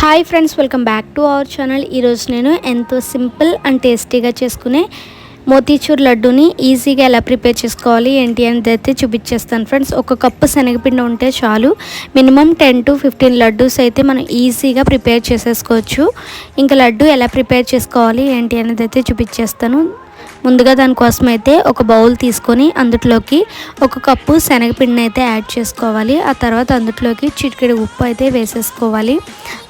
Hi friends welcome back to our channel. ఈరోజు నేను ఎంతో సింపుల్ అండ్ టేస్టీగా చేసుకునే మోతీచూర్ లడ్డూని ఈజీగా ఎలా ప్రిపేర్ చేసుకోవాలి ఏంటి అనేది అయితే చూపించేస్తాను ఫ్రెండ్స్. ఒక కప్పు శనగపిండి ఉంటే చాలు. Minimum ten to fifteen laddoos అయితే మనం ఈజీగా ప్రిపేర్ చేసేసుకోవచ్చు. ఇంకా లడ్డు ఎలా ప్రిపేర్ చేసుకోవాలి ఏంటి అనేది అయితే చూపించేస్తాను. ముందుగా దానికోసం అయితే ఒక బౌల్ తీసుకొని అందులోకి ఒక కప్పు శనగపిండిని అయితే యాడ్ చేసుకోవాలి. ఆ తర్వాత అందులోకి చిటికెడు ఉప్పు అయితే వేసేసుకోవాలి.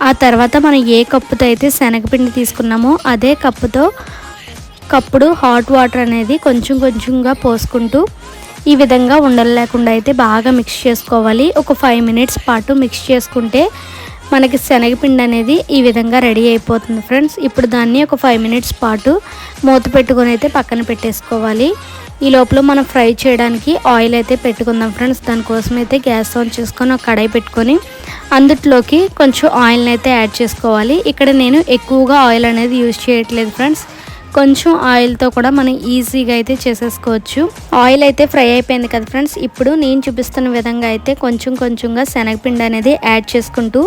ఆ తర్వాత మనం ఏ కప్పుతో అయితే శనగపిండి తీసుకున్నామో అదే కప్పుతో కప్పుడు హాట్ వాటర్ అనేది కొంచెం కొంచెంగా పోసుకుంటూ ఈ విధంగా ఉండలు లేకుండా అయితే బాగా మిక్స్ చేసుకోవాలి. ఒక ఫైవ్ మినిట్స్ పాటు మిక్స్ చేసుకుంటే మనకి శనగపిండి అనేది ఈ విధంగా రెడీ అయిపోతుంది ఫ్రెండ్స్. ఇప్పుడు దాన్ని ఒక ఫైవ్ మినిట్స్ పాటు మూత పెట్టుకొని అయితే పక్కన పెట్టేసుకోవాలి. ఈ లోపల మనం ఫ్రై చేయడానికి ఆయిల్ అయితే పెట్టుకుందాం ఫ్రెండ్స్. దానికోసం అయితే గ్యాస్ ఆన్ చేసుకొని ఒక కడాయి పెట్టుకొని అందుట్లోకి కొంచెం ఆయిల్ని అయితే యాడ్ చేసుకోవాలి. ఇక్కడ నేను ఎక్కువగా ఆయిల్ అనేది యూజ్ చేయట్లేదు ఫ్రెండ్స్. కొంచెం ఆయిల్తో కూడా మనం ఈజీగా అయితే చేసేసుకోవచ్చు. ఆయిల్ అయితే ఫ్రై అయిపోయింది కదా ఫ్రెండ్స్. ఇప్పుడు నేను చూపిస్తున్న విధంగా అయితే కొంచెం కొంచెంగా శనగపిండి అనేది యాడ్ చేసుకుంటూ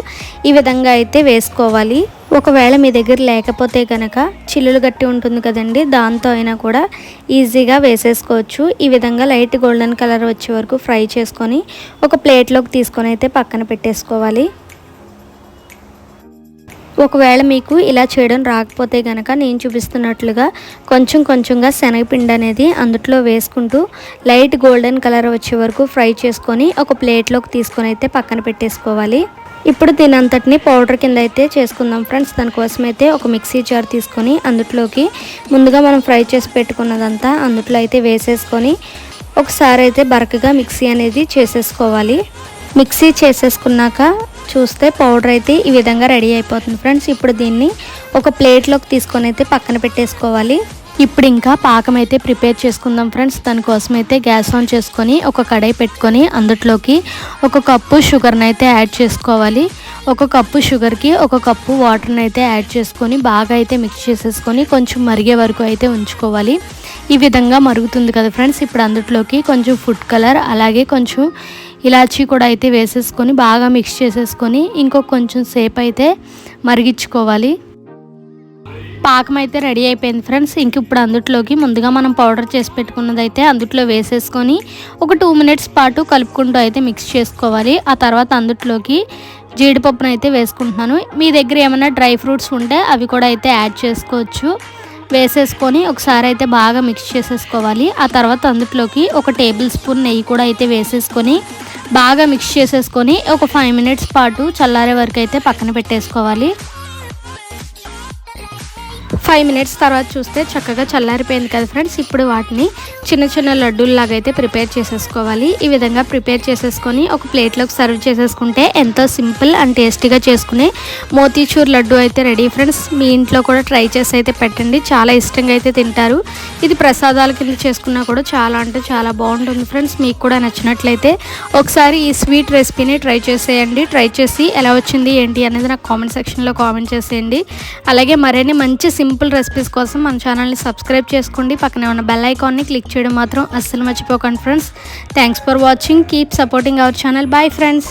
ఈ విధంగా అయితే వేసుకోవాలి. ఒకవేళ మీ దగ్గర లేకపోతే కనుక చిల్లులు గట్టి ఉంటుంది కదండి దాంతో అయినా కూడా ఈజీగా వేసేసుకోవచ్చు. ఈ విధంగా లైట్ గోల్డెన్ కలర్ వచ్చే వరకు ఫ్రై చేసుకొని ఒక ప్లేట్లోకి తీసుకొని అయితే పక్కన పెట్టేసుకోవాలి. ఒకవేళ మీకు ఇలా చేయడం రాకపోతే కనుక నేను చూపిస్తున్నట్లుగా కొంచెం కొంచెంగా శనగపిండి అనేది అందుట్లో వేసుకుంటూ లైట్ గోల్డెన్ కలర్ వచ్చే వరకు ఫ్రై చేసుకొని ఒక ప్లేట్లోకి తీసుకొని అయితే పక్కన పెట్టేసుకోవాలి. ఇప్పుడు దీని అంతటిని పౌడర్ కింద అయితే చేసుకుందాం ఫ్రెండ్స్. దానికోసం అయితే ఒక మిక్సీ జార్ తీసుకొని అందులోకి ముందుగా మనం ఫ్రై చేసి పెట్టుకున్నదంతా అందుట్లో అయితే వేసేసుకొని ఒకసారి అయితే బరకగా మిక్సీ అనేది చేసేసుకోవాలి. మిక్సీ చేసేసుకున్నాక చూస్తే పౌడర్ అయితే ఈ విధంగా రెడీ అయిపోతుంది ఫ్రెండ్స్ ఇప్పుడు దీన్ని ఒక ప్లేట్లోకి తీసుకొని అయితే పక్కన పెట్టేసుకోవాలి. ఇప్పుడు ఇంకా పాకం అయితే ప్రిపేర్ చేసుకుందాం ఫ్రెండ్స్ దానికోసం అయితే గ్యాస్ ఆన్ చేసుకొని ఒక కడాయి పెట్టుకొని అందులోకి ఒక కప్పు షుగర్ని అయితే యాడ్ చేసుకోవాలి. ఒక కప్పు షుగర్కి ఒక కప్పు వాటర్ని అయితే యాడ్ చేసుకొని బాగా అయితే మిక్స్ చేసేసుకొని కొంచెం మరిగే వరకు అయితే ఉంచుకోవాలి. ఈ విధంగా మరుగుతుంది కదా ఫ్రెండ్స్ ఇప్పుడు అందులోకి కొంచెం ఫుడ్ కలర్ అలాగే కొంచెం ఇలాచీ కూడా అయితే వేసేసుకొని బాగా మిక్స్ చేసేసుకొని ఇంకొక కొంచెం సేపు అయితే మరిగించుకోవాలి. పాకం అయితే రెడీ అయిపోయింది ఫ్రెండ్స్. ఇంక ఇప్పుడు అందుట్లోకి ముందుగా మనం పౌడర్ చేసి పెట్టుకున్నది అయితే అందుట్లో వేసేసుకొని ఒక టూ మినిట్స్ పాటు కలుపుకుంటూ అయితే మిక్స్ చేసుకోవాలి. ఆ తర్వాత అందుట్లోకి జీడిపప్పును అయితే వేసుకుంటున్నాను. మీ దగ్గర ఏమైనా డ్రై ఫ్రూట్స్ ఉంటే అవి కూడా అయితే యాడ్ చేసుకోవచ్చు. వేసేసుకొని ఒకసారి అయితే బాగా మిక్స్ చేసేసుకోవాలి. ఆ తర్వాత అందుట్లోకి ఒక టేబుల్ స్పూన్ నెయ్యి కూడా అయితే వేసేసుకొని బాగా మిక్స్ చేసేసుకొని ఒక ఫైవ్ మినిట్స్ పాటు చల్లారే వరకు అయితే పక్కన పెట్టేసుకోవాలి. ఫైవ్ మినిట్స్ తర్వాత చూస్తే చక్కగా చల్లారిపోయింది కదా ఫ్రెండ్స్. ఇప్పుడు వాటిని చిన్న చిన్న లడ్డూల్లాగా అయితే ప్రిపేర్ చేసేసుకోవాలి. ఈ విధంగా ప్రిపేర్ చేసేసుకొని ఒక ప్లేట్లోకి సర్వ్ చేసేసుకుంటే ఎంతో సింపుల్ అండ్ టేస్టీగా చేసుకునే మోతీచూర్ లడ్డు అయితే రెడీ ఫ్రెండ్స్. మీ ఇంట్లో కూడా ట్రై చేసి అయితే పెట్టండి. చాలా ఇష్టంగా అయితే తింటారు. ఇది ప్రసాదాల కింద చేసుకున్నా కూడా చాలా అంటే చాలా బాగుంటుంది ఫ్రెండ్స్. మీకు కూడా నచ్చినట్లయితే ఒకసారి ఈ స్వీట్ రెసిపీని ట్రై చేసేయండి. ట్రై చేసి ఎలా వచ్చింది ఏంటి అనేది నాకు కామెంట్ సెక్షన్లో కామెంట్ చేసేయండి. అలాగే మరిన్ని మంచి సింపుల్ రెసిపీస్ కోసం మన ఛానల్ని సబ్స్క్రైబ్ చేసుకోండి. పక్కనే ఉన్న బెల్ ఐకాన్ని క్లిక్ చేయడం మాత్రం అస్సలు మర్చిపోకండి friends thanks for watching keep supporting our channel bye friends